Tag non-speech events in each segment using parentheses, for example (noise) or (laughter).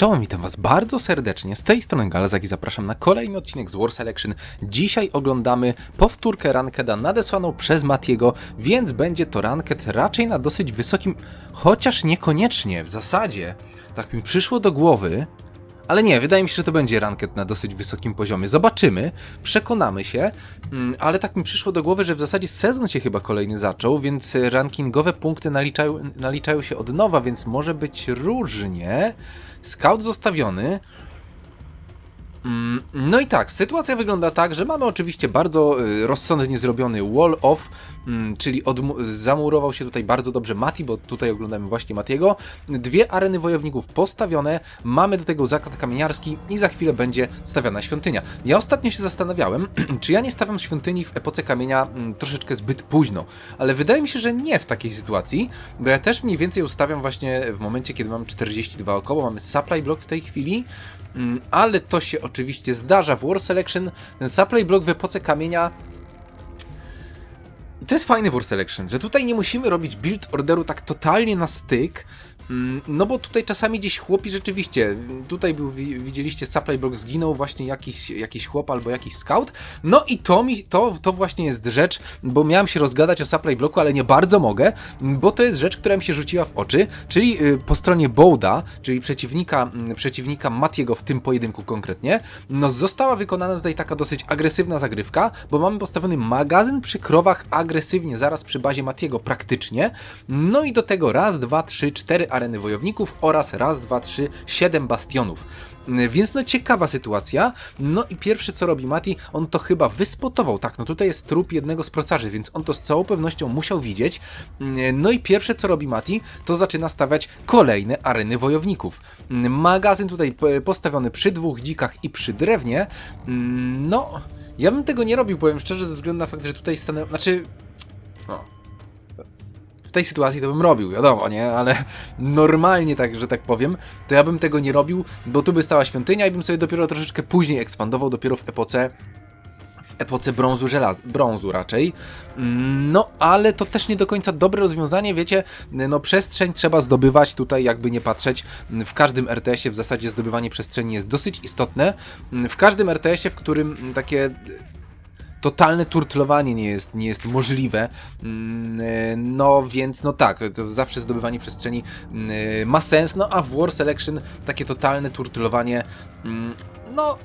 Czołem, witam was bardzo serdecznie. Z tej strony Galazak i zapraszam na kolejny odcinek z War Selection. Dzisiaj oglądamy powtórkę rankeda nadesłaną przez Matiego, więc będzie to ranked raczej na dosyć wysokim, chociaż niekoniecznie w zasadzie. Tak mi przyszło do głowy, ale nie, wydaje mi się, że to będzie ranket na dosyć wysokim poziomie. Zobaczymy, przekonamy się, mm, ale tak mi przyszło do głowy, że w zasadzie sezon się chyba kolejny zaczął, więc rankingowe punkty naliczają, naliczają się od nowa, więc może być różnie. Scout zostawiony. Mm, No i tak, sytuacja wygląda tak, że mamy oczywiście bardzo y, rozsądnie zrobiony wall off, mm, czyli zamurował się tutaj bardzo dobrze Mati, bo tutaj oglądamy właśnie Matiego. Dwie areny wojowników postawione, mamy do tego zakład kamieniarski i za chwilę będzie stawiana świątynia. Ja ostatnio się zastanawiałem, (clears throat) czy ja nie stawiam świątyni w epoce kamienia mm, troszeczkę zbyt późno, ale wydaje mi się, że nie w takiej sytuacji, bo ja też mniej więcej ustawiam właśnie w momencie, kiedy mam 42 około, mamy supply block w tej chwili, Mm, ale to się oczywiście zdarza w War Selection. Ten supply block w epoce kamienia. I to jest fajny War Selection, że tutaj nie musimy robić build orderu tak totalnie na styk. Mm, No bo tutaj czasami gdzieś chłopi rzeczywiście, tutaj był, wi- widzieliście supply block zginął właśnie jakiś, jakiś chłop albo jakiś scout. No i to mi, to, to właśnie jest rzecz, bo miałem się rozgadać o supply blocku, ale nie bardzo mogę, bo to jest rzecz, która mi się rzuciła w oczy, czyli y, po stronie Bouda, czyli przeciwnika, mm, przeciwnika Matiego w tym pojedynku konkretnie, no została wykonana tutaj taka dosyć agresywna zagrywka, bo mamy postawiony magazyn przy krowach agresywnie, zaraz przy bazie Matiego praktycznie, no i do tego raz, dwa, trzy, cztery areny wojowników oraz raz, dwa, trzy, siedem bastionów. Więc no ciekawa sytuacja. No i pierwsze co robi Mati, on to chyba wyspotował. Tak, no tutaj jest trup jednego z procarzy, więc on to z całą pewnością musiał widzieć. No i pierwsze co robi Mati, to zaczyna stawiać kolejne areny wojowników. Magazyn tutaj postawiony przy dwóch dzikach i przy drewnie. No, ja bym tego nie robił, powiem szczerze, ze względu na fakt, że tutaj stanę... Znaczy... No, w tej sytuacji to bym robił, wiadomo, nie? Ale (laughs) normalnie, tak, że tak powiem, to ja bym tego nie robił, bo tu by stała świątynia i bym sobie dopiero troszeczkę później ekspandował, dopiero w epoce epoce brązu żelaz, brązu raczej. Mm, No, ale to też nie do końca dobre rozwiązanie, wiecie, no przestrzeń trzeba zdobywać, tutaj jakby nie patrzeć, w każdym RTS-ie w zasadzie zdobywanie przestrzeni jest dosyć istotne. W każdym RTS-ie, w którym takie totalne turtlowanie nie jest, nie jest możliwe. Mm, e, No więc, no tak, to zawsze zdobywanie przestrzeni mm, e, ma sens, no a w War Selection takie totalne turtlowanie, mm, no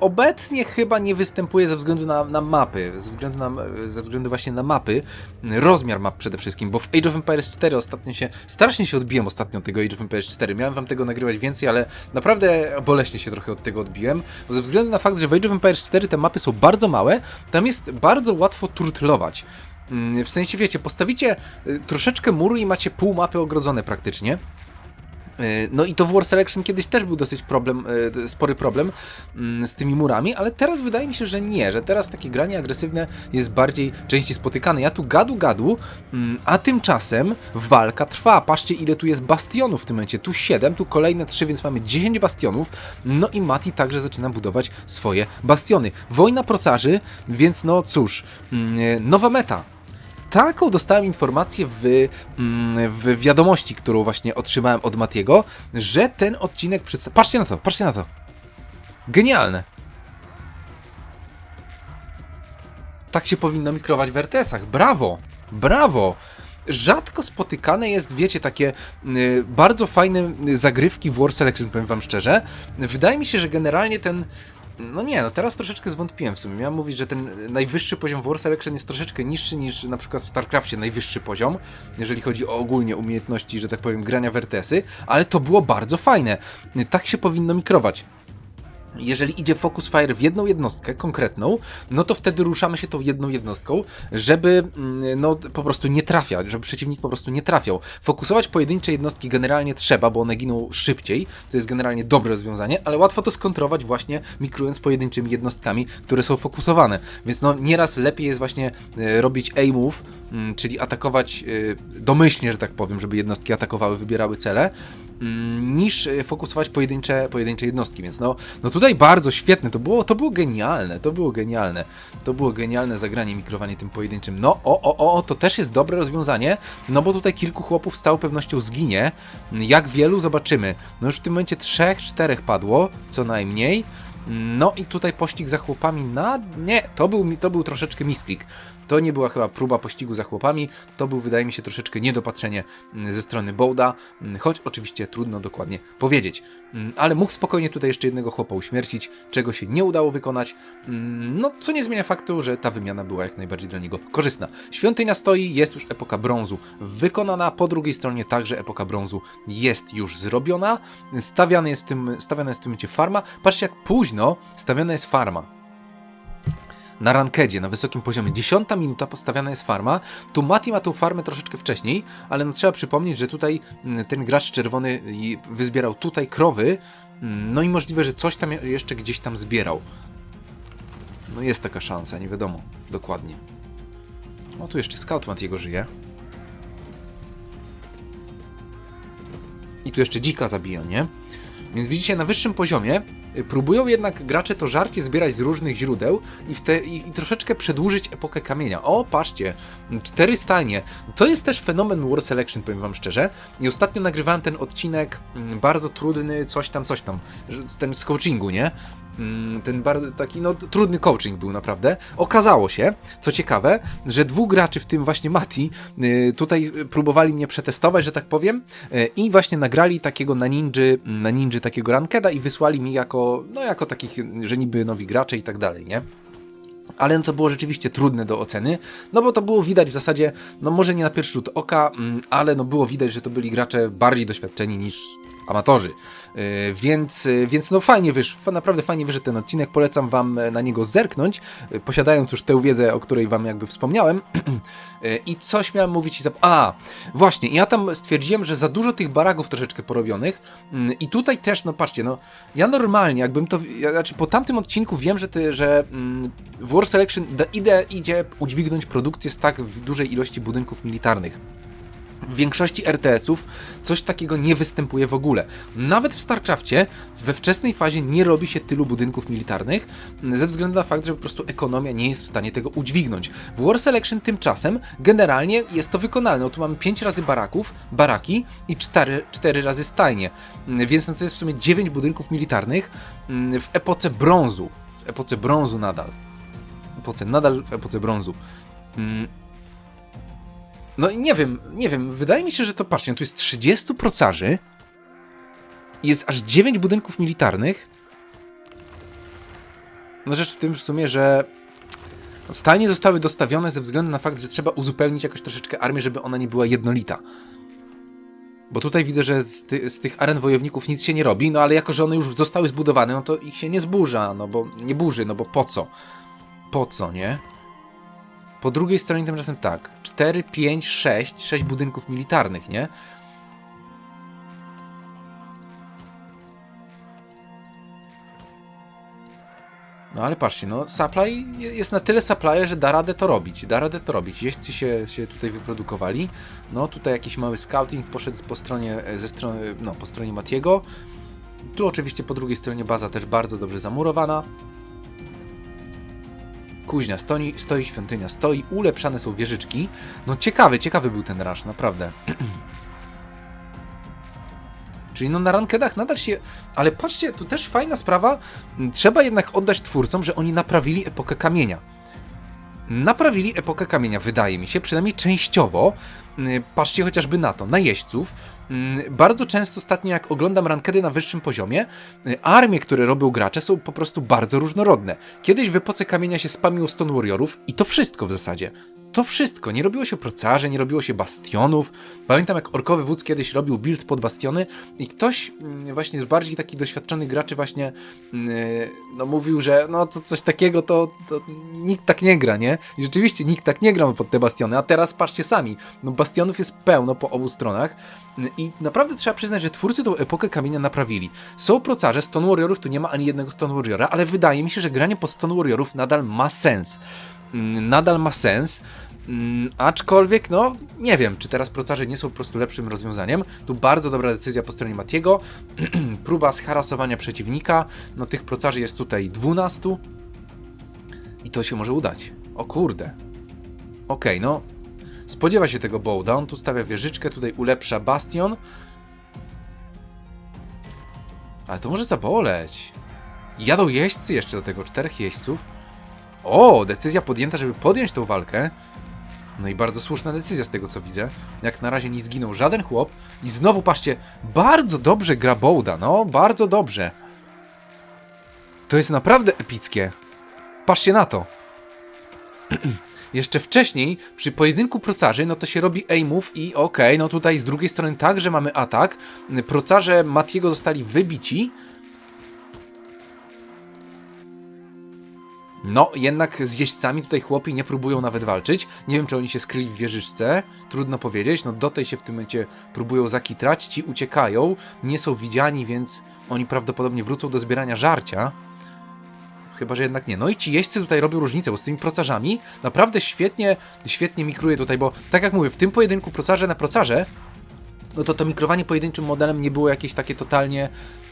obecnie chyba nie występuje ze względu na, na mapy, ze względu, na, ze względu właśnie na mapy, rozmiar map przede wszystkim, bo w Age of Empires 4 ostatnio się, strasznie się odbiłem ostatnio tego Age of Empires 4, miałem wam tego nagrywać więcej, ale naprawdę boleśnie się trochę od tego odbiłem, bo ze względu na fakt, że w Age of Empires 4 te mapy są bardzo małe, tam jest bardzo łatwo turtlować. Mm, W sensie, wiecie, postawicie y, troszeczkę muru i macie pół mapy ogrodzone praktycznie. Y, No i to w War Selection kiedyś też był dosyć problem, y, spory problem mm, z tymi murami, ale teraz wydaje mi się, że nie, że teraz takie granie agresywne jest bardziej częściej spotykane. Ja tu gadu gadu, mm, a tymczasem walka trwa. Patrzcie ile tu jest bastionów w tym momencie. Tu 7, tu kolejne 3, więc mamy 10 bastionów. No i Mati także zaczyna budować swoje bastiony. Wojna procarzy, więc no cóż, mm, y, nowa meta taką dostałem informację w, mm, w wiadomości, którą właśnie otrzymałem od Matiego, że ten odcinek przedstawia... Patrzcie na to, patrzcie na to. Genialne. Tak się powinno mikrować w RTS-ach. Brawo! Brawo! Rzadko spotykane jest, wiecie, takie y, bardzo fajne y, zagrywki w War Selection, powiem wam szczerze. Wydaje mi się, że generalnie ten no nie, no teraz troszeczkę zwątpiłem w sumie. Miałem mówić, że ten najwyższy poziom War Selection jest troszeczkę niższy niż na przykład w StarCraftie najwyższy poziom, jeżeli chodzi o ogólnie umiejętności, że tak powiem, grania w RTS-y, ale to było bardzo fajne. Tak się powinno mikrować. Jeżeli idzie Focus Fire w jedną jednostkę konkretną, no to wtedy ruszamy się tą jedną jednostką, żeby mm, no po prostu nie trafiać, żeby przeciwnik po prostu nie trafiał. Fokusować pojedyncze jednostki generalnie trzeba, bo one giną szybciej, to jest generalnie dobre rozwiązanie, ale łatwo to skontrować właśnie mikrując pojedynczymi jednostkami, które są fokusowane. Więc no nieraz lepiej jest właśnie e, robić A-move, mm, czyli atakować y, domyślnie, że tak powiem, żeby jednostki atakowały, wybierały cele, niż y, fokusować pojedyncze, pojedyncze jednostki, więc no, no tutaj bardzo świetne, to było, to było genialne, to było genialne, to było genialne zagranie, mikrowanie tym pojedynczym, no o, o, o, to też jest dobre rozwiązanie, no bo tutaj kilku chłopów z całą pewnością zginie, jak wielu zobaczymy, no już w tym momencie trzech, czterech padło, co najmniej, no i tutaj pościg za chłopami na... Nie, to był, to był troszeczkę misklik. To nie była chyba próba pościgu za chłopami, to był wydaje mi się troszeczkę niedopatrzenie mm, ze strony Bołda, mm, choć oczywiście trudno dokładnie powiedzieć. Mm, Ale mógł spokojnie tutaj jeszcze jednego chłopa uśmiercić, czego się nie udało wykonać, no co nie zmienia faktu, że ta wymiana była jak najbardziej dla niego korzystna. Świątynia stoi, jest już epoka brązu wykonana, po drugiej stronie także epoka brązu jest już zrobiona, stawiany jest w tym, stawiana jest w tym momencie farma. Patrzcie jak późno stawiana jest farma na rankedzie, na wysokim poziomie. Dziesiąta minuta postawiana jest farma. Tu Mati ma tą farmę troszeczkę wcześniej, ale no trzeba przypomnieć, że tutaj mm, ten gracz czerwony wyzbierał tutaj krowy, mm, no i możliwe, że coś tam jeszcze gdzieś tam zbierał. No jest taka szansa, nie wiadomo dokładnie. No tu jeszcze scout Matiego żyje. I tu jeszcze dzika zabija, nie? Więc widzicie, na wyższym poziomie próbują jednak gracze to żarcie zbierać z różnych źródeł i, te, i, i troszeczkę przedłużyć epokę kamienia. O, patrzcie, cztery stanie. To jest też fenomen War Selection, powiem wam szczerze. I ostatnio nagrywałem ten odcinek mm, bardzo trudny, coś tam, coś tam, ten z coachingu, nie? Mm, Ten bardzo taki, no trudny coaching był naprawdę. Okazało się, co ciekawe, że dwóch graczy, w tym właśnie Mati, y, tutaj próbowali mnie przetestować, że tak powiem, y, i właśnie nagrali takiego na ninży, na ninży takiego rankeda i wysłali mi jako, no jako takich, że niby nowi gracze i tak dalej, nie? Ale no to było rzeczywiście trudne do oceny, no bo to było widać w zasadzie, no może nie na pierwszy rzut oka, mm, ale no było widać, że to byli gracze bardziej doświadczeni niż amatorzy. Yy, więc, yy, więc no fajnie wyszło, naprawdę fajnie wyszedł ten odcinek, polecam wam e, na niego zerknąć, posiadając już tę wiedzę, o której wam jakby wspomniałem. (clears throat) I coś miałem mówić i zap... A, właśnie, ja tam stwierdziłem, że za dużo tych baraków troszeczkę porobionych mm, i tutaj też, no patrzcie, no ja normalnie, jakbym to, ja, znaczy po tamtym odcinku wiem, że, ty, że mm, w War Selection da, idę, idzie udźwignąć produkcję z tak dużej ilości budynków militarnych. W większości RTS-ów coś takiego nie występuje w ogóle. Nawet w StarCraftie we wczesnej fazie nie robi się tylu budynków militarnych, ze względu na fakt, że po prostu ekonomia nie jest w stanie tego udźwignąć. W War Selection tymczasem generalnie jest to wykonalne. No tu mamy 5 razy baraków, baraki i 4, 4 razy stajnie. Więc no to jest w sumie 9 budynków militarnych mm, w epoce brązu. W epoce brązu nadal. Epoce, nadal w epoce brązu. No nie wiem, nie wiem, wydaje mi się, że to patrzcie, no tu jest 30 procarzy, jest aż 9 budynków militarnych. No rzecz w tym w sumie, że stajnie zostały dostawione ze względu na fakt, że trzeba uzupełnić jakoś troszeczkę armię, żeby ona nie była jednolita. Bo tutaj widzę, że z, ty, z tych aren wojowników nic się nie robi, no ale jako, że one już zostały zbudowane, no to ich się nie zburza, no bo nie burzy, no bo po co? Po co, nie? Po drugiej stronie tymczasem tak, 4, 5, 6, 6 budynków militarnych, nie? No ale patrzcie, no supply je- jest na tyle supply, że da radę to robić, da radę to robić. Jeźdźcy się, się tutaj wyprodukowali. No tutaj jakiś mały scouting poszedł po stronie, e, ze strony, no po stronie Matiego. Tu oczywiście po drugiej stronie baza też bardzo dobrze zamurowana. Kuźnia stoi, stoi, świątynia stoi, ulepszane są wieżyczki. No ciekawy, ciekawy był ten rush, naprawdę. (clears throat) Czyli no na rankedach nadal się... Ale patrzcie, tu też fajna sprawa. Trzeba jednak oddać twórcom, że oni naprawili epokę kamienia. Naprawili epokę kamienia, wydaje mi się, przynajmniej częściowo. Y, Patrzcie chociażby na to, na jeźdźców. Mm, Bardzo często ostatnio, jak oglądam rankedy na wyższym poziomie, y, armie, które robią gracze, są po prostu bardzo różnorodne. Kiedyś w epoce kamienia się spamiło Stone Warriorów i to wszystko w zasadzie. To wszystko. Nie robiło się procarzy, nie robiło się bastionów. Pamiętam, jak orkowy wódz kiedyś robił build pod bastiony i ktoś mm, właśnie z bardziej takich doświadczonych graczy właśnie mm, no, mówił, że no co, coś takiego to, to nikt tak nie gra, nie? I rzeczywiście nikt tak nie grał pod te bastiony, a teraz patrzcie sami, no bastionów jest pełno po obu stronach i naprawdę trzeba przyznać, że twórcy tą epokę kamienia naprawili. Są procarze, Stone Warriorów tu nie ma ani jednego Stone Warriora, ale wydaje mi się, że granie pod Stone Warriorów nadal ma sens. Mm, Nadal ma sens. Mm, aczkolwiek, no, nie wiem, czy teraz procarze nie są po prostu lepszym rozwiązaniem. Tu bardzo dobra decyzja po stronie Matiego. (clears throat) Próba scharasowania przeciwnika. No, tych procarzy jest tutaj 12. I to się może udać. O kurde. Okej, no. Spodziewa się tego Bowda. On tu stawia wieżyczkę, tutaj ulepsza bastion. Ale to może zaboleć. Jadą jeźdźcy jeszcze do tego, czterech jeźdźców. O, decyzja podjęta, żeby podjąć tą walkę. No i bardzo słuszna decyzja z tego co widzę. Jak na razie nie zginął żaden chłop. I znowu patrzcie, bardzo dobrze gra Bowda, no, bardzo dobrze. To jest naprawdę epickie. Patrzcie na to. (clears throat) Jeszcze wcześniej, przy pojedynku procarzy, no to się robi aimów i okej, no tutaj z drugiej strony także mamy atak. Procarze Matiego zostali wybici. No, jednak z jeźdźcami tutaj chłopi nie próbują nawet walczyć. Nie wiem, czy oni się skryli w wieżyczce. Trudno powiedzieć. No, do tej się w tym momencie próbują zakitrać. Ci uciekają, nie są widziani, więc oni prawdopodobnie wrócą do zbierania żarcia. Chyba, że jednak nie. No i ci jeźdźcy tutaj robią różnicę, bo z tymi procarzami naprawdę świetnie, świetnie mikruje tutaj, bo tak jak mówię, w tym pojedynku procarze na procarze, no to to mikrowanie pojedynczym modelem nie było jakieś takie totalnie,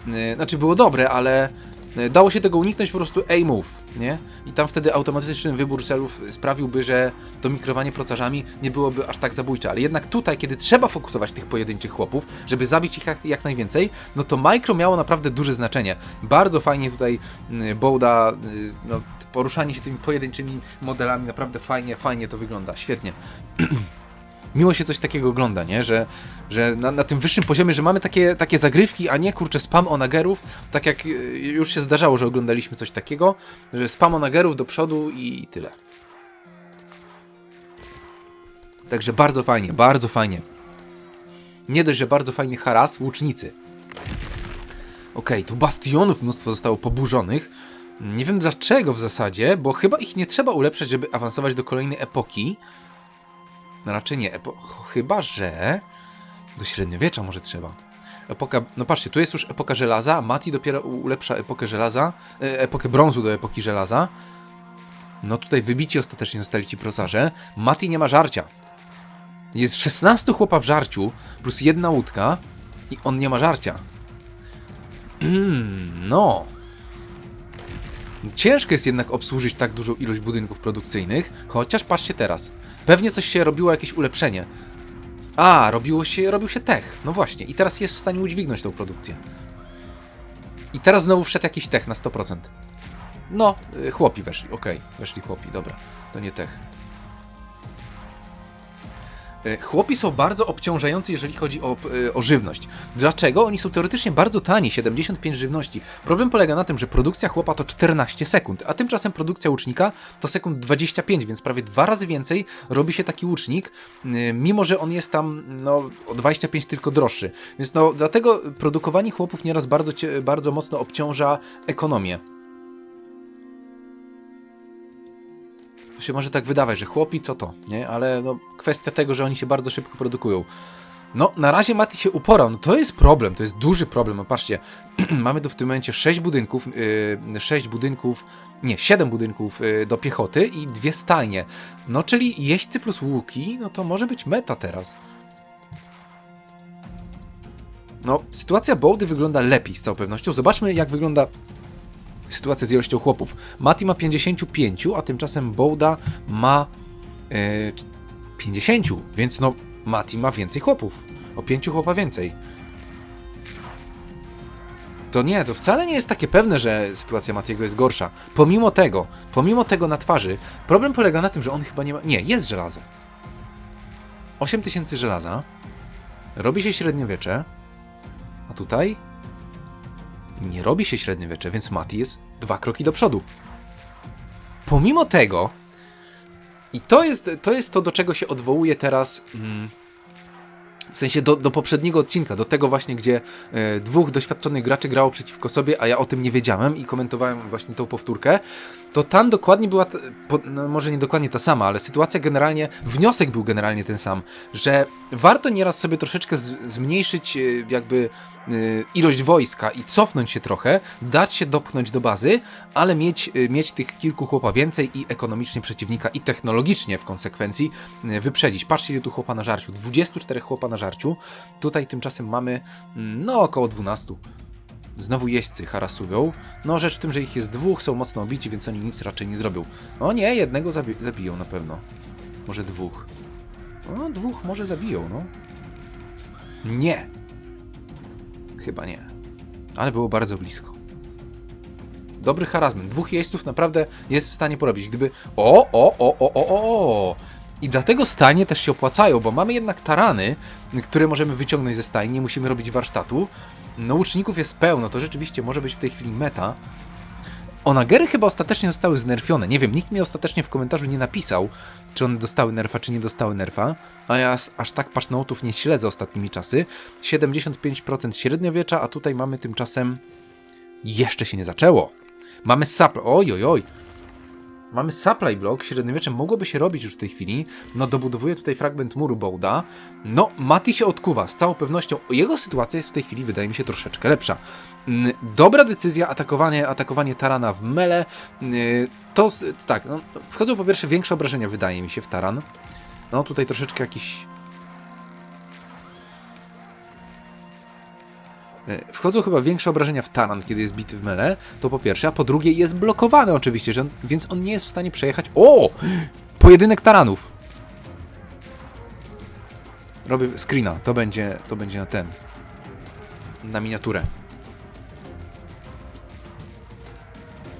yy, znaczy było dobre, ale yy, dało się tego uniknąć po prostu A-move, nie? I tam wtedy automatyczny wybór celów sprawiłby, że to mikrowanie procarzami nie byłoby aż tak zabójcze, ale jednak tutaj, kiedy trzeba fokusować tych pojedynczych chłopów, żeby zabić ich jak, jak najwięcej, no to mikro miało naprawdę duże znaczenie. Bardzo fajnie tutaj yy, Bowda, yy, no, poruszanie się tymi pojedynczymi modelami, naprawdę fajnie, fajnie to wygląda, świetnie. (clears throat) miło się coś takiego ogląda, nie? Że, że na, na tym wyższym poziomie, że mamy takie, takie zagrywki, a nie kurczę spam onagerów, tak jak y, już się zdarzało, że oglądaliśmy coś takiego, że spam onagerów do przodu i tyle. Także bardzo fajnie, bardzo fajnie. Nie dość, że bardzo fajny haras, łucznicy. Okej, tu bastionów mnóstwo zostało poburzonych. Nie wiem dlaczego w zasadzie, bo chyba ich nie trzeba ulepszać, żeby awansować do kolejnej epoki. No raczej nie. Epo chyba, że do średniowiecza może trzeba. Epoka, no patrzcie, tu jest już epoka żelaza, Mati dopiero ulepsza epokę żelaza, e, epokę brązu do epoki żelaza. No tutaj wybici ostatecznie zostali ci prosarze. Mati nie ma żarcia. Jest 16 chłopa w żarciu, plus jedna łódka i on nie ma żarcia. Mm, no. Ciężko jest jednak obsłużyć tak dużą ilość budynków produkcyjnych, chociaż patrzcie teraz. Pewnie coś się robiło, jakieś ulepszenie. A, robiło się, robił się tech. No właśnie, i teraz jest w stanie udźwignąć tą produkcję. I teraz znowu wszedł jakiś tech na 100%. No, y, chłopi weszli, okej, weszli chłopi, dobra, to nie tech. Y, Chłopi są bardzo obciążający, jeżeli chodzi o, y, o żywność. Dlaczego? Oni są teoretycznie bardzo tani, 75 żywności. Problem polega na tym, że produkcja chłopa to 14 sekund, a tymczasem produkcja łucznika to sekund 25, więc prawie dwa razy więcej robi się taki łucznik, y, mimo że on jest tam no, o 25 tylko droższy. Więc no, dlatego produkowanie chłopów nieraz bardzo, bardzo mocno obciąża ekonomię. To się może tak wydawać, że chłopi co to, nie? Ale no, kwestia tego, że oni się bardzo szybko produkują. No, na razie Mati się uporał. No, to jest problem, to jest duży problem. No, patrzcie, (clears throat) mamy tu w tym momencie 6 budynków, yy, 6 budynków, nie, 7 budynków yy, do piechoty i dwie stajnie. No, czyli jeźdźcy plus łuki, no to może być meta teraz. No, sytuacja Bołdy wygląda lepiej z całą pewnością. Zobaczmy, jak wygląda sytuacja z ilością chłopów. Mati ma 55, a tymczasem Bołda ma e, 50, więc no Mati ma więcej chłopów. O 5 chłopa więcej. To nie, to wcale nie jest takie pewne, że sytuacja Matiego jest gorsza. Pomimo tego, pomimo tego na twarzy, problem polega na tym, że on chyba nie ma... Nie, jest żelazo. 8000 żelaza. Robi się średniowiecze. A tutaj nie robi się średniowiecze, więc Mati jest dwa kroki do przodu. Pomimo tego, i to jest to, jest to do czego się odwołuje teraz, mm, w sensie do, do poprzedniego odcinka, do tego właśnie, gdzie e, dwóch doświadczonych graczy grało przeciwko sobie, a ja o tym nie wiedziałem i komentowałem właśnie tą powtórkę, to tam dokładnie była, ta- po, no może nie dokładnie ta sama, ale sytuacja generalnie, wniosek był generalnie ten sam, że warto nieraz sobie troszeczkę z, zmniejszyć e, jakby y, ilość wojska i cofnąć się trochę, dać się dopchnąć do bazy, ale mieć, y, mieć tych kilku chłopa więcej i ekonomicznie przeciwnika i technologicznie w konsekwencji y, wyprzedzić. Patrzcie, ile tu chłopa na żarciu. 24 chłopa na żarciu. Tutaj tymczasem mamy mm, no około 12. Znowu jeźdźcy harasują. No rzecz w tym, że ich jest dwóch, są mocno obici, więc oni nic raczej nie zrobią. O nie, jednego zabi zabiją na pewno. Może dwóch. No, dwóch może zabiją, no. Nie. Chyba nie. Ale było bardzo blisko. Dobry harazment. Dwóch jeźdźców naprawdę jest w stanie porobić. Gdyby... O, o, o, o, o, o! I dlatego stanie też się opłacają, bo mamy jednak tarany, które możemy wyciągnąć ze stajni, nie musimy robić warsztatu. No łuczników jest pełno, to rzeczywiście może być w tej chwili meta. Onagery chyba ostatecznie zostały znerfione. Nie wiem, nikt mi ostatecznie w komentarzu nie napisał, czy one dostały nerfa, czy nie dostały nerfa. A ja aż tak patchnote'ów nie śledzę ostatnimi czasy. 75% średniowiecza, a tutaj mamy tymczasem... Jeszcze się nie zaczęło. Mamy supply... Oj, oj, oj. Mamy supply block, średniowiecze mogłoby się robić już w tej chwili. No, dobudowuje tutaj fragment muru Bołda. No, Mati się odkuwa. Z całą pewnością jego sytuacja jest w tej chwili, wydaje mi się, troszeczkę lepsza. Mm, Dobra decyzja, atakowanie, atakowanie Tarana w mele. Yy, To tak, no, wchodzą po pierwsze większe obrażenia, wydaje mi się, w Taran. No, tutaj troszeczkę jakiś E, Wchodzą chyba większe obrażenia w taran, kiedy jest bity w mele, to po pierwsze, a po drugie jest blokowany oczywiście, więc on nie jest w stanie przejechać. O! Pojedynek taranów! Robię screena, to będzie, to będzie na ten. Na miniaturę.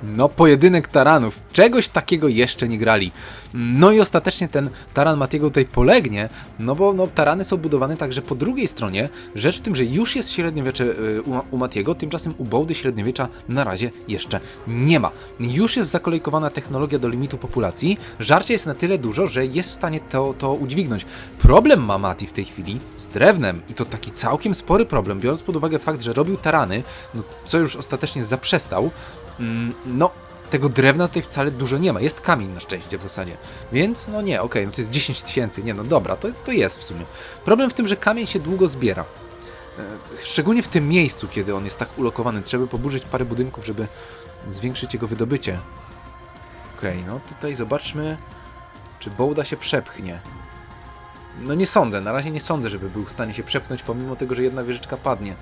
No, pojedynek taranów. Czegoś takiego jeszcze nie grali. No i ostatecznie ten taran Matiego tutaj polegnie, no bo no, tarany są budowane tak, że po drugiej stronie rzecz w tym, że już jest średniowiecze y, u, u Matiego, tymczasem u Bołdy średniowiecza na razie jeszcze nie ma. Już jest zakolejkowana technologia do limitu populacji, żarcie jest na tyle dużo, że jest w stanie to, to udźwignąć. Problem ma Mati w tej chwili z drewnem i to taki całkiem spory problem, biorąc pod uwagę fakt, że robił tarany, no, co już ostatecznie zaprzestał, no, tego drewna tutaj wcale dużo nie ma. Jest kamień na szczęście w zasadzie. Więc, no nie, okej, no to jest 10 tysięcy. Nie, no dobra, to, to jest w sumie. Problem w tym, że kamień się długo zbiera. E, Szczególnie w tym miejscu, kiedy on jest tak ulokowany. Trzeba poburzyć parę budynków, żeby zwiększyć jego wydobycie. Okej, no tutaj zobaczmy, czy Bołda się przepchnie. No nie sądzę, na razie nie sądzę, żeby był w stanie się przepchnąć, pomimo tego, że jedna wieżyczka padnie.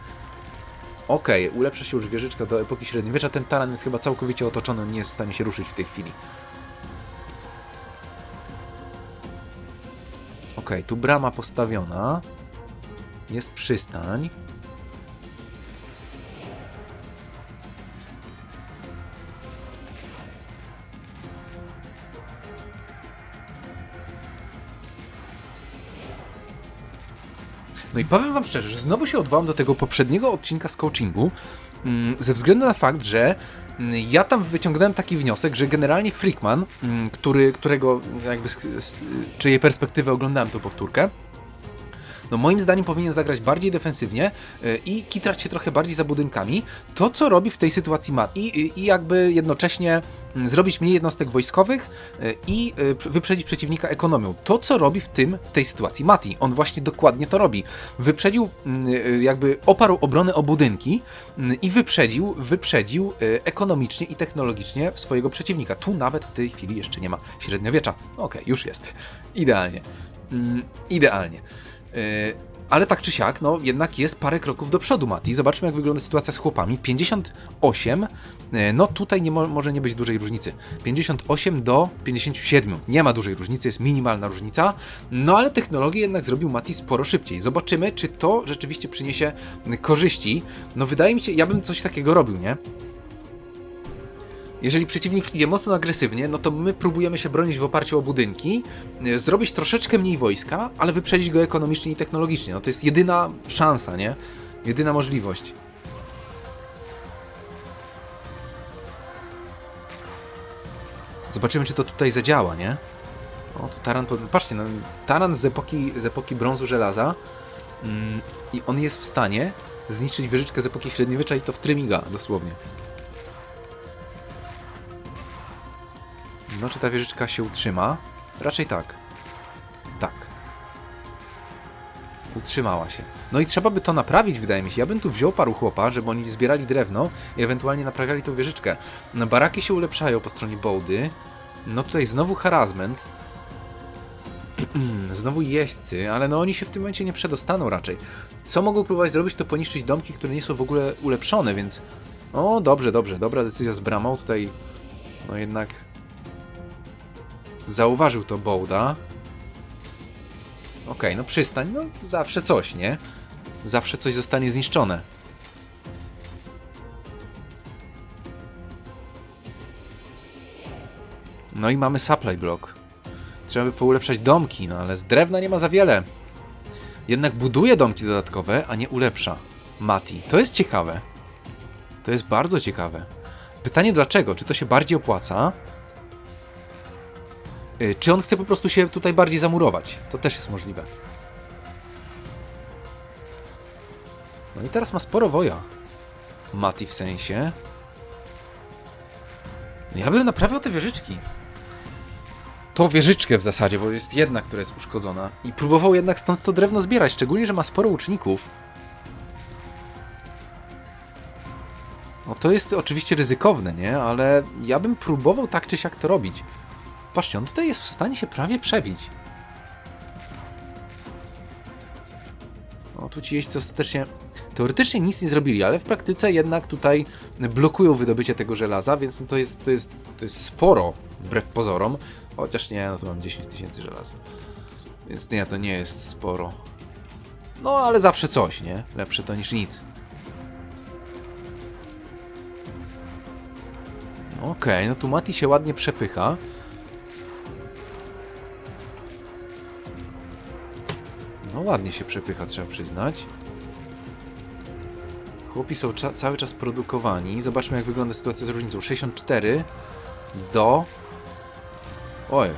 Okej, ulepsza się już wieżyczka do epoki średniowiecza. Ten taran jest chyba całkowicie otoczony, on nie jest w stanie się ruszyć w tej chwili. Okej, tu brama postawiona. Jest przystań. No i powiem wam szczerze, że znowu się odwołam do tego poprzedniego odcinka z coachingu, mm, ze względu na fakt, że mm, ja tam wyciągnąłem taki wniosek, że generalnie Freakman, mm, który, którego jakby z, z czyjej perspektywy oglądałem tą powtórkę, no moim zdaniem powinien zagrać bardziej defensywnie y, i kitrać się trochę bardziej za budynkami. To, co robi w tej sytuacji Matt i, i, jakby jednocześnie mm, zrobić mniej jednostek wojskowych y, i pr- wyprzedzić przeciwnika ekonomią. To, co robi w tym, w tej sytuacji Mati, on właśnie dokładnie to robi. Wyprzedził, mm, jakby oparł obronę o budynki mm, i wyprzedził, wyprzedził ekonomicznie i technologicznie swojego przeciwnika. Tu nawet w tej chwili jeszcze nie ma średniowiecza. Okej, już jest. Idealnie. Idealnie. Yy, ale tak czy siak, no jednak jest parę kroków do przodu Mati. Zobaczmy jak wygląda sytuacja z chłopami. 58, yy, no tutaj nie mo może nie być dużej różnicy. 58 do 57, nie ma dużej różnicy, jest minimalna różnica. No ale technologię jednak zrobił Mati sporo szybciej. Zobaczymy, czy to rzeczywiście przyniesie korzyści. No wydaje mi się, ja bym coś takiego robił, nie? Jeżeli przeciwnik idzie mocno agresywnie, no to my próbujemy się bronić w oparciu o budynki, y, zrobić troszeczkę mniej wojska, ale wyprzedzić go ekonomicznie i technologicznie. No to jest jedyna szansa, nie? Jedyna możliwość. Zobaczymy, czy to tutaj zadziała, nie? O, tu taran, pod- patrzcie, no, taran z epoki, z epoki brązu żelaza mm, i on jest w stanie zniszczyć wieżyczkę z epoki średniowiecza i to w trymiga, dosłownie. No, czy ta wieżyczka się utrzyma? Raczej tak. Tak. Utrzymała się. No i trzeba by to naprawić, wydaje mi się. Ja bym tu wziął paru chłopa, żeby oni zbierali drewno i ewentualnie naprawiali tą wieżyczkę. No, baraki się ulepszają po stronie Bołdy. No tutaj znowu harassment. (clears throat) znowu jeźdźcy, ale no oni się w tym momencie nie przedostaną raczej. Co mogą próbować zrobić, to poniszczyć domki, które nie są w ogóle ulepszone, więc... O, dobrze, dobrze, dobra decyzja z bramą. Tutaj, no jednak... Zauważył to Bołda. Okej, no przystań, no zawsze coś, nie? Zawsze coś zostanie zniszczone. No i mamy supply block. Trzeba by poulepszać domki, no ale z drewna nie ma za wiele. Jednak buduje domki dodatkowe, a nie ulepsza. Mati. To jest ciekawe. To jest bardzo ciekawe. Pytanie dlaczego? Czy to się bardziej opłaca? Y, Czy on chce po prostu się tutaj bardziej zamurować? To też jest możliwe. No i teraz ma sporo woja. Mati w sensie. No Ja bym naprawiał te wieżyczki. Tą wieżyczkę w zasadzie, bo jest jedna, która jest uszkodzona. I próbował jednak stąd to drewno zbierać, szczególnie, że ma sporo łuczników. No to jest oczywiście ryzykowne, nie? Ale ja bym próbował tak czy siak to robić. Patrzcie, on tutaj jest w stanie się prawie przebić. O, tu ci jeźdźcy ostatecznie... Teoretycznie nic nie zrobili, ale w praktyce jednak tutaj blokują wydobycie tego żelaza, więc no to, jest, to, jest, to jest sporo, wbrew pozorom. Chociaż nie, no to mam 10 tysięcy żelaza. Więc nie, to nie jest sporo. No, ale zawsze coś, nie? Lepsze to niż nic. Okej, no tu Mati się ładnie przepycha. No ładnie się przepycha, trzeba przyznać. Chłopi są cza- cały czas produkowani. Zobaczmy, jak wygląda sytuacja z różnicą. 64 do... Oj,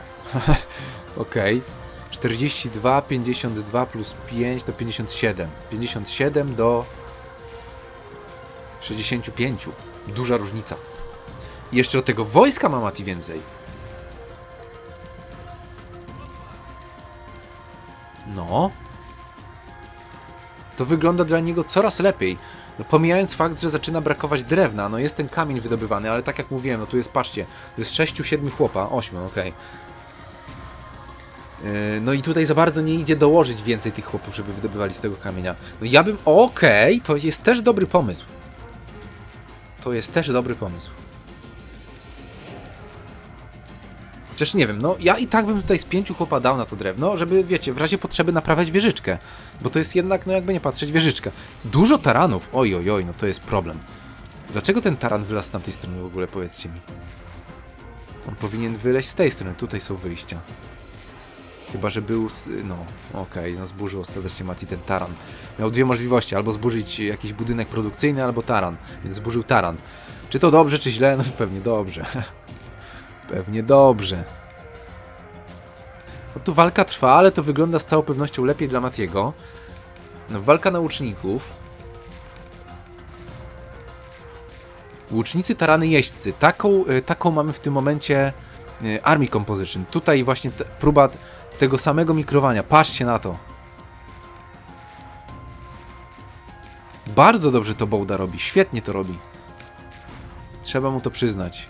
(laughs) okej. 42, 52 plus 5 to 57. 57 do 65. Duża różnica. I jeszcze od tego wojska ma Mati więcej. No. To wygląda dla niego coraz lepiej. No, pomijając fakt, że zaczyna brakować drewna, no jest ten kamień wydobywany, ale tak jak mówiłem, no tu jest, patrzcie, to jest 6-7 chłopa, 8, okej. Yy, No i tutaj za bardzo nie idzie dołożyć więcej tych chłopów, żeby wydobywali z tego kamienia. No ja bym, okej, to jest też dobry pomysł. To jest też dobry pomysł. Chociaż nie wiem, no ja i tak bym tutaj z pięciu chłopa dał na to drewno, żeby, wiecie, w razie potrzeby naprawiać wieżyczkę. Bo to jest jednak, no jakby nie patrzeć, wieżyczka. Dużo taranów, oj, oj, oj, no to jest problem. Dlaczego ten taran wylazł z tamtej strony w ogóle, powiedzcie mi? On powinien wyleźć z tej strony, tutaj są wyjścia. Chyba, że był, no, okej, no zburzył ostatecznie Mati ten taran. Miał dwie możliwości, albo zburzyć jakiś budynek produkcyjny, albo taran, więc zburzył taran. Czy to dobrze, czy źle? No pewnie dobrze. (laughs) Pewnie dobrze. No tu walka trwa, ale to wygląda z całą pewnością lepiej dla Matiego. No, walka na łuczników. Łucznicy, tarany, jeźdźcy. Taką, y, taką mamy w tym momencie y, Army Composition. Tutaj właśnie próba tego samego mikrowania. Patrzcie na to. Bardzo dobrze to Bołda robi. Świetnie to robi. Trzeba mu to przyznać.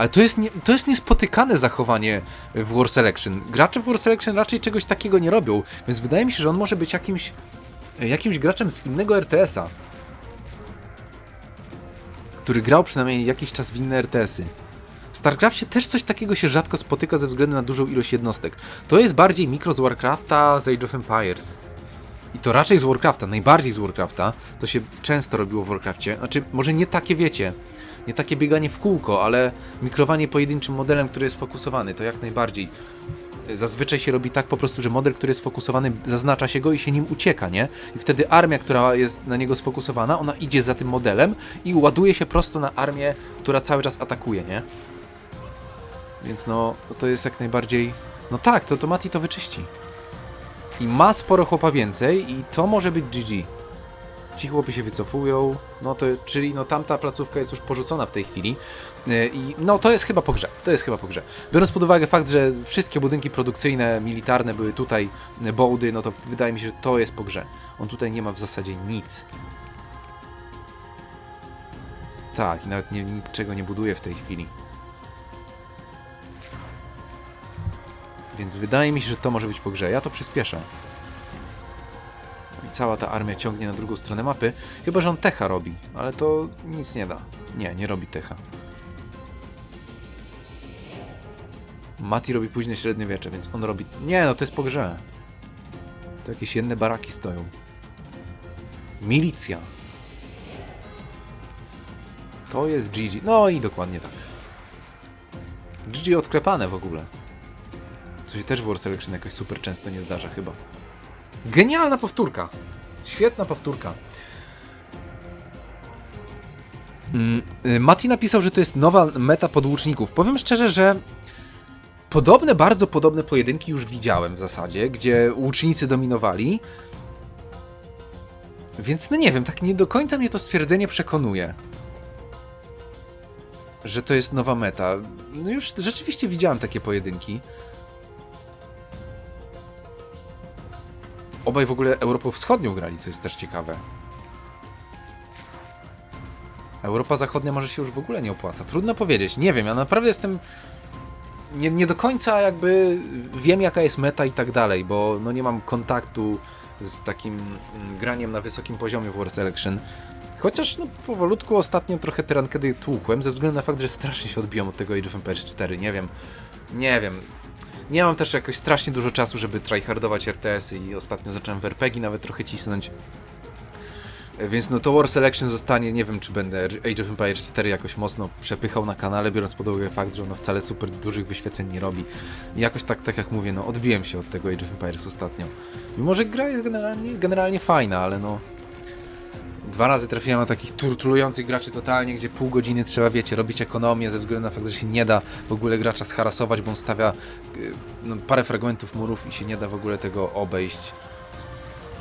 Ale to jest, nie, to jest niespotykane zachowanie w War Selection. Gracze w War Selection raczej czegoś takiego nie robią, więc wydaje mi się, że on może być jakimś, jakimś graczem z innego RTS-a. Który grał przynajmniej jakiś czas w inne RTS-y. W StarCraftie też coś takiego się rzadko spotyka ze względu na dużą ilość jednostek. To jest bardziej mikro z Warcrafta, z Age of Empires. I to raczej z Warcrafta, najbardziej z Warcrafta. To się często robiło w Warcrafcie. Znaczy, może nie takie wiecie, nie takie bieganie w kółko, ale mikrowanie pojedynczym modelem, który jest fokusowany, to jak najbardziej. Zazwyczaj się robi tak po prostu, że model, który jest fokusowany, zaznacza się go i się nim ucieka, nie? I wtedy armia, która jest na niego sfokusowana, ona idzie za tym modelem i ładuje się prosto na armię, która cały czas atakuje, nie? Więc no, to jest jak najbardziej... No tak, to, to Mati to wyczyści. I ma sporo chłopa więcej i to może być GG. Ci chłopy się wycofują, no to, czyli no tamta placówka jest już porzucona w tej chwili. E, I no to jest chyba po grze, to jest chyba po grze. Biorąc pod uwagę fakt, że wszystkie budynki produkcyjne, militarne były tutaj, e, bołdy, no to wydaje mi się, że to jest po grze. On tutaj nie ma w zasadzie nic. Tak, i nawet nie, niczego nie buduje w tej chwili. Więc wydaje mi się, że to może być po grze. Ja to przyspieszę. I cała ta armia ciągnie na drugą stronę mapy. Chyba, że on techa robi, ale to nic nie da. Nie, nie robi techa. Mati robi późne średniowiecze, więc on robi... Nie, no to jest po grze. To jakieś jedne baraki stoją. Milicja. To jest GG. No i dokładnie tak. GG odklepane w ogóle. Co się też w War Selection jakoś super często nie zdarza chyba. Genialna powtórka. Świetna powtórka. Mm, y, Mati napisał, że to jest nowa meta podłuczników. Powiem szczerze, że podobne, bardzo podobne pojedynki już widziałem w zasadzie, gdzie łucznicy dominowali. Więc no nie wiem, tak nie do końca mnie to stwierdzenie przekonuje. Że to jest nowa meta. No już rzeczywiście widziałem takie pojedynki. Obaj w ogóle Europą Wschodnią grali, co jest też ciekawe. Europa Zachodnia może się już w ogóle nie opłaca. Trudno powiedzieć, nie wiem, ja naprawdę jestem nie, nie do końca jakby wiem jaka jest meta i tak dalej, bo no nie mam kontaktu z takim mm, graniem na wysokim poziomie w War Selection. Chociaż no powolutku ostatnio trochę te rankedy tłukłem, ze względu na fakt, że strasznie się odbiłem od tego Age of Empires 4, nie wiem. Nie wiem. Nie mam też jakoś strasznie dużo czasu, żeby tryhardować RTS-y i ostatnio zacząłem w RPG nawet trochę cisnąć. Więc no to War Selection zostanie, nie wiem czy będę Age of Empires 4 jakoś mocno przepychał na kanale, biorąc pod uwagę fakt, że ono wcale super dużych wyświetleń nie robi. I jakoś tak, tak jak mówię, no odbiłem się od tego Age of Empires ostatnio. Mimo, że gra jest generalnie, generalnie fajna, ale no... Dwa razy trafiłem na takich turtulujących graczy totalnie, gdzie pół godziny trzeba, wiecie, robić ekonomię ze względu na fakt, że się nie da w ogóle gracza scharasować, bo on stawia y, no, parę fragmentów murów i się nie da w ogóle tego obejść.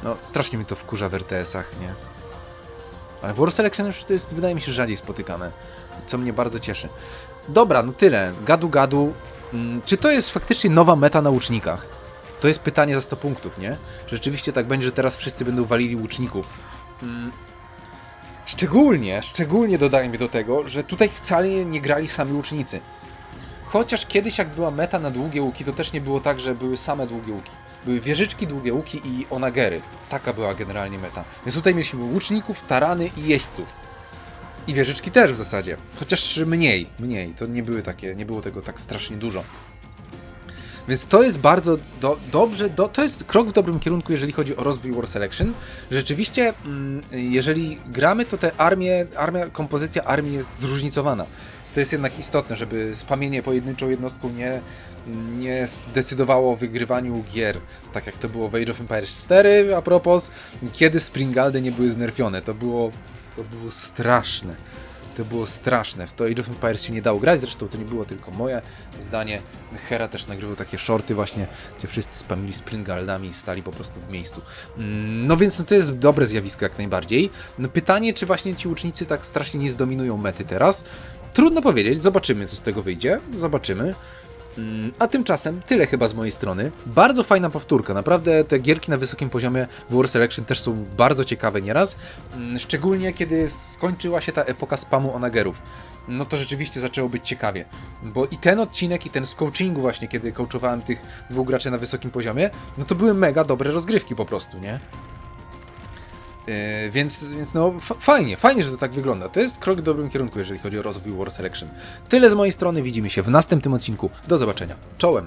No, strasznie mi to wkurza w RTS-ach, nie? Ale w War Selection już to jest, wydaje mi się, rzadziej spotykane, co mnie bardzo cieszy. Dobra, no tyle. Gadu gadu. Mm, Czy to jest faktycznie nowa meta na łucznikach? To jest pytanie za 100 punktów, nie? Czy rzeczywiście tak będzie, że teraz wszyscy będą walili łuczników? Szczególnie, szczególnie dodaję mi do tego, że tutaj wcale nie grali sami łucznicy. Chociaż kiedyś jak była meta na długie łuki, to też nie było tak, że były same długie łuki. Były wieżyczki, długie łuki i onagery. Taka była generalnie meta. Więc tutaj mieliśmy łuczników, tarany i jeźdźców. I wieżyczki też w zasadzie. Chociaż mniej, mniej. To nie były takie, nie było tego tak strasznie dużo. Więc to jest bardzo do, dobrze, do, to jest krok w dobrym kierunku, jeżeli chodzi o rozwój War Selection. Rzeczywiście, mm, jeżeli gramy, to te armie, armia, kompozycja armii jest zróżnicowana. To jest jednak istotne, żeby spamienie pojedynczą jednostką nie, nie decydowało o wygrywaniu gier, tak jak to było w Age of Empires 4, a propos, kiedy Springaldy nie były znerfione. To było, to było straszne. To było straszne. W to Age of Empires się nie dało grać, zresztą to nie było tylko moje zdanie. Hera też nagrywał takie shorty właśnie, gdzie wszyscy spamili Springaldami i stali po prostu w miejscu. Mm, No więc no to jest dobre zjawisko jak najbardziej. No pytanie, czy właśnie ci łucznicy tak strasznie nie zdominują mety teraz? Trudno powiedzieć, zobaczymy co z tego wyjdzie, zobaczymy. Mm, A tymczasem tyle chyba z mojej strony. Bardzo fajna powtórka. Naprawdę te gierki na wysokim poziomie w War Selection też są bardzo ciekawe nieraz. Mm, Szczególnie kiedy skończyła się ta epoka spamu onagerów. No to rzeczywiście zaczęło być ciekawie. Bo i ten odcinek, i ten z coachingu właśnie, kiedy coachowałem tych dwóch graczy na wysokim poziomie, no to były mega dobre rozgrywki po prostu, nie? Yy, więc, więc no fa- fajnie, fajnie, że to tak wygląda. To jest krok w dobrym kierunku, jeżeli chodzi o rozwój War Selection. Tyle z mojej strony, widzimy się w następnym odcinku. Do zobaczenia. Czołem!